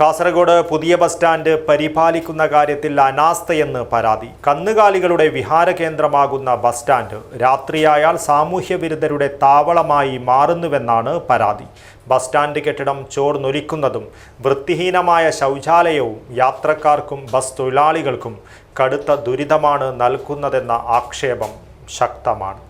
കാസർഗോഡ് പുതിയ bus stand പരിപാലിക്കുന്ന കാര്യത്തിൽ അനാസ്ഥയെന്ന് പരാതി. കന്നുകാലികളുടെ വിഹാര കേന്ദ്രമാകുന്ന ബസ് സ്റ്റാൻഡ് രാത്രിയായാൽ സാമൂഹ്യ വിരുദ്ധരുടെ താവളമായി മാറുന്നുവെന്നാണ് പരാതി. ബസ് സ്റ്റാൻഡ് കെട്ടിടം ചോർന്നൊലിക്കുന്നതും വൃത്തിഹീനമായ ശൗചാലയവും യാത്രക്കാർക്കും ബസ് തൊഴിലാളികൾക്കും കടുത്ത ദുരിതമാണ് നൽകുന്നതെന്ന ആക്ഷേപം ശക്തമാണ്.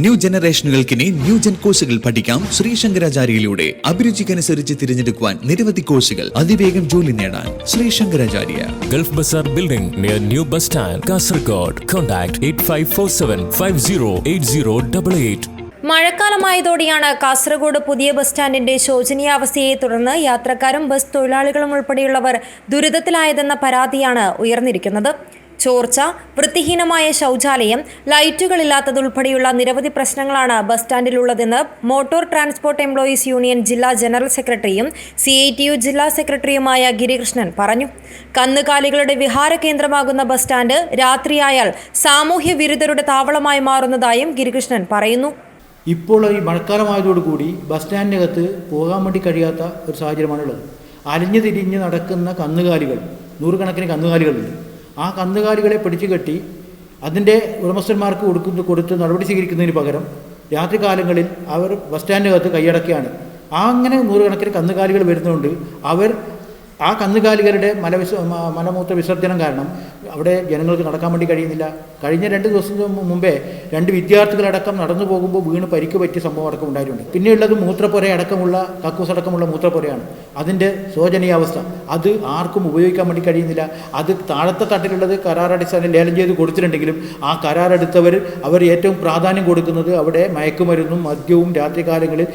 ന്യൂ ജനറേഷനുകൾക്കിനി ന്യൂ ജെൻ കോഴ്സുകൾ പഠിക്കാം ശ്രീശങ്കരാചാര്യയിലൂടെ അഭിരുചിക്കനുസരിച്ച് തിരഞ്ഞെടുക്കുവാൻ നിരവധി കോഴ്സുകൾ അതിവേഗം ജോലി നേടാൻ Sree Sankaracharya Gulf Bazaar Building near New Bus Stand, Kasargod. Contact 8547 508088. മഴക്കാലമായതോടെയാണ് Kasaragod പുതിയ ബസ് സ്റ്റാൻഡിന്റെ ശോചനീയാവസ്ഥയെ തുടർന്ന് യാത്രക്കാരും ബസ് തൊഴിലാളികളും ഉൾപ്പെടെയുള്ളവർ ദുരിതത്തിലായതെന്ന പരാതിയാണ് ഉയർന്നിരിക്കുന്നത് ചോർച്ച വൃത്തിഹീനമായ ശൗചാലയം ലൈറ്റുകളില്ലാത്തതുൾപ്പെടെയുള്ള നിരവധി പ്രശ്നങ്ങളാണ് ബസ് സ്റ്റാൻഡിലുള്ളതെന്ന് മോട്ടോർ ട്രാൻസ്പോർട്ട് എംപ്ലോയീസ് യൂണിയൻ ജില്ലാ ജനറൽ സെക്രട്ടറിയും സി ഐ ടി യു ജില്ലാ സെക്രട്ടറിയുമായ ഗിരികൃഷ്ണൻ പറഞ്ഞു. കന്നുകാലികളുടെ വിഹാര കേന്ദ്രമാകുന്ന ബസ് സ്റ്റാൻഡ് രാത്രിയായാൽ സാമൂഹ്യ വിരുദ്ധരുടെ താവളമായി മാറുന്നതായും ഗിരികൃഷ്ണൻ പറയുന്നു. ഇപ്പോൾ ഈ മഴക്കാലമായതോടുകൂടി ബസ് സ്റ്റാൻഡിനകത്ത് പോകാൻ വേണ്ടി കഴിയാത്ത ഒരു സാഹചര്യമാണുള്ളത്. അലിഞ്ഞു തിരിഞ്ഞ് നടക്കുന്ന കന്നുകാലികൾ നൂറുകണക്കിന് കന്നുകാലികളുണ്ട്. ആ കന്നുകാലികളെ പിടിച്ചു കെട്ടി അതിന്റെ ഉടമസ്ഥന്മാർക്ക് കൊടുക്കുന്ന കൊടുത്ത് നടപടി സ്വീകരിക്കുന്നതിന് പകരം രാത്രികാലങ്ങളിൽ അവർ ബസ് സ്റ്റാൻഡിനകത്ത് കൈയടക്കുകയാണ് ആ അങ്ങനെ നൂറുകണക്കിന് കന്നുകാലികൾ വരുന്നതുകൊണ്ട് അവർ ആ കന്നുകാലികളുടെ മലവിസ മലമൂത്ര വിസർജനം കാരണം അവിടെ ജനങ്ങൾക്ക് നടക്കാൻ വേണ്ടി കഴിയുന്നില്ല. കഴിഞ്ഞ രണ്ട് ദിവസം മുമ്പേ രണ്ട് വിദ്യാർത്ഥികളടക്കം നടന്നു പോകുമ്പോൾ വീണ് പരിക്ക് പറ്റിയ സംഭവം അടക്കം ഉണ്ടായിട്ടുണ്ട്. പിന്നെയുള്ളത് മൂത്രപ്പുര അടക്കമുള്ള കക്കൂസ് അടക്കമുള്ള മൂത്രപ്പുരയാണ്. അതിന്റെ ശോചനീയാവസ്ഥ. അത് ആർക്കും ഉപയോഗിക്കാൻ വേണ്ടി കഴിയുന്നില്ല. അത് താഴത്തെ തട്ടിലുള്ളത് കരാറടിസ്ഥാനം ലേലം ചെയ്ത് കൊടുത്തിട്ടുണ്ടെങ്കിലും ആ കരാറെടുത്തവർ അവർ ഏറ്റവും പ്രാധാന്യം കൊടുക്കുന്നത് അവിടെ മയക്കുമരുന്നും മദ്യവും രാത്രികാലങ്ങളിൽ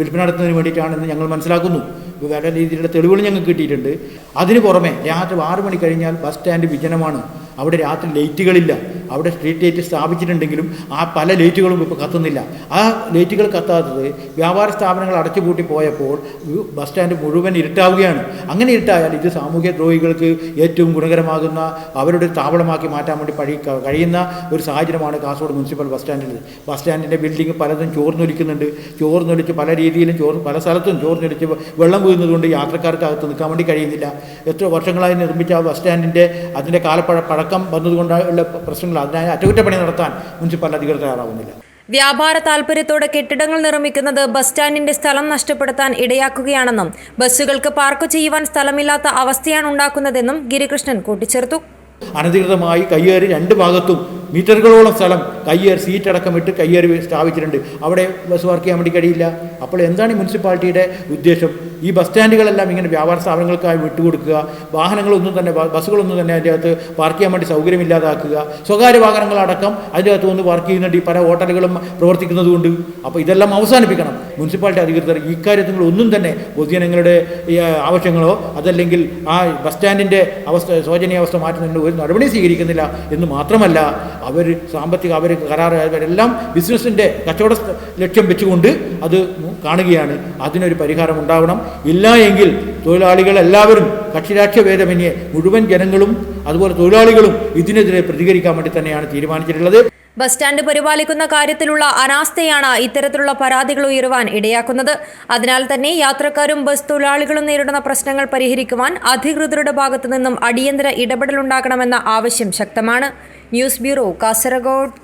വിൽപ്പന നടത്തുന്നതിന് വേണ്ടിയിട്ടാണെന്ന് ഞങ്ങൾ മനസ്സിലാക്കുന്നു. വേറെ രീതിയിലുള്ള തെളിവുകൾ ഞങ്ങൾക്ക് കിട്ടിയിട്ടുണ്ട്. അതിന് പുറമെ രാത്രി ആറ് മണി കഴിഞ്ഞാൽ ബസ് സ്റ്റാൻഡ് വിജനമാണ്. അവിടെ രാത്രി ലൈറ്റുകളില്ല. അവിടെ സ്ട്രീറ്റ് ലൈറ്റ് സ്ഥാപിച്ചിട്ടുണ്ടെങ്കിലും ആ പല ലൈറ്റുകളും ഇപ്പോൾ കത്തുന്നില്ല. ആ ലൈറ്റുകൾ കത്താത്തത് വ്യാപാര സ്ഥാപനങ്ങൾ അടച്ചുപൂട്ടി പോയപ്പോൾ ബസ് സ്റ്റാൻഡ് മുഴുവൻ ഇരുട്ടാവുകയാണ്. അങ്ങനെ ഇരുട്ടായാൽ ഇത് സാമൂഹ്യ ദ്രോഹികൾക്ക് ഏറ്റവും ഗുണകരമാകുന്ന അവരുടെ താവളമാക്കി മാറ്റാൻ വേണ്ടി പഴി കഴിയുന്ന ഒരു സാഹചര്യമാണ് കാസർഗോഡ് മുനിസിപ്പൽ ബസ് സ്റ്റാൻഡിൽ ബസ് സ്റ്റാൻഡിന്റെ ബിൽഡിംഗ് പലതും ചോർന്നൊലിക്കുന്നുണ്ട്. ചോർന്നൊലിച്ച് പല രീതിയിലും ചോർ പല സ്ഥലത്തും ചോർന്നൊലിച്ച് വെള്ളം വീഴുന്നതുകൊണ്ട് യാത്രക്കാർക്ക് അകത്ത് നിൽക്കാൻ വേണ്ടി കഴിയുന്നില്ല. എത്ര വർഷങ്ങളായി നിർമ്മിച്ച ആ ബസ് സ്റ്റാൻഡിന്റെ അതിന്റെ കാലപ്പഴ പഴക്കം വന്നതുകൊണ്ടുള്ള പ്രശ്നങ്ങൾ അതിനായി അറ്റകുറ്റപ്പണി നടത്താൻ മുനിസിപ്പൽ അധികൃതർ തയ്യാറാവുന്നില്ല. വ്യാപാര താൽപര്യത്തോടെ കെട്ടിടങ്ങൾ നിർമ്മിക്കുന്നത് ബസ് സ്റ്റാൻഡിന്റെ സ്ഥലം നഷ്ടപ്പെടുത്താൻ ഇടയാക്കുകയാണെന്നും ബസ്സുകൾക്ക് പാർക്ക് ചെയ്യുവാൻ സ്ഥലമില്ലാത്ത അവസ്ഥയാണ് ഉണ്ടാക്കുന്നതെന്നും ഗിരികൃഷ്ണൻ കൂട്ടിച്ചേർത്തു. അനധികൃതമായി കയ്യേറി രണ്ട് ഭാഗത്തും മീറ്ററുകളോളം സ്ഥലം കയ്യേറി സീറ്റ് അടക്കം ഇട്ട് കയ്യേറി സ്ഥാപിച്ചിട്ടുണ്ട്. അവിടെ ബസ് വർക്ക് ചെയ്യാൻ വേണ്ടി കഴിയില്ല. അപ്പോൾ എന്താണ് മുനിസിപ്പാലിറ്റിയുടെ ഉദ്ദേശം? ഈ ബസ് സ്റ്റാൻഡുകളെല്ലാം ഇങ്ങനെ വ്യാപാര സ്ഥാപനങ്ങൾക്കായി വിട്ടുകൊടുക്കുക വാഹനങ്ങളൊന്നും തന്നെ ബസ്സുകളൊന്നും തന്നെ അതിന്റെ അകത്ത് പാർക്ക് ചെയ്യാൻ വേണ്ടി സൗകര്യമില്ലാതാക്കുക സ്വകാര്യ വാഹനങ്ങളടക്കം അതിന്റെ അകത്ത് വന്ന് പാർക്ക് ചെയ്യുന്നുണ്ട് ഈ പല ഹോട്ടലുകളും പ്രവർത്തിക്കുന്നതുകൊണ്ട്. അപ്പോൾ ഇതെല്ലാം അവസാനിപ്പിക്കണം. മുനിസിപ്പാലിറ്റി അധികൃതർ ഇക്കാര്യത്തിൽ ഒന്നും തന്നെ പൊതുജനങ്ങളുടെ ആവശ്യങ്ങളോ അതല്ലെങ്കിൽ ആ ബസ് സ്റ്റാൻഡിന്റെ അവസ്ഥ ശോചനീയാവസ്ഥ മാറ്റുന്നതിന് ഒരു നടപടി സ്വീകരിക്കുന്നില്ല എന്ന് മാത്രമല്ല അവർ സാമ്പത്തിക അവർ കരാർ അവരെല്ലാം ബിസിനസ്സിന്റെ കച്ചവട ലക്ഷ്യം വെച്ചുകൊണ്ട് അത് കാണുകയാണ്. അതിനൊരു പരിഹാരം ഉണ്ടാവണം. ഇല്ല എങ്കിൽ തൊഴിലാളികൾ എല്ലാവരും കക്ഷിരാഷ്ട്രീയ ഭേദമന്യേ മുഴുവൻ ജനങ്ങളും അതുപോലെ തൊഴിലാളികളും ഇതിനെതിരെ പ്രതികരിക്കാൻ വേണ്ടി തന്നെയാണ് തീരുമാനിച്ചിട്ടുള്ളത്. ബസ് സ്റ്റാൻഡ് പരിപാലിക്കുന്ന കാര്യത്തിലുള്ള അനാസ്ഥയാണ് ഇത്തരത്തിലുള്ള പരാതികൾ ഉയരുവാൻ ഇടയാക്കുന്നത്. അതിനാൽ തന്നെ യാത്രക്കാരും ബസ് തൊഴിലാളികളും നേരിടുന്ന പ്രശ്നങ്ങൾ പരിഹരിക്കുവാൻ അധികൃതരുടെ ഭാഗത്തു നിന്നും അടിയന്തര ഇടപെടലുണ്ടാകണമെന്ന ആവശ്യം ശക്തമാണ്. News bureau Kasaragod.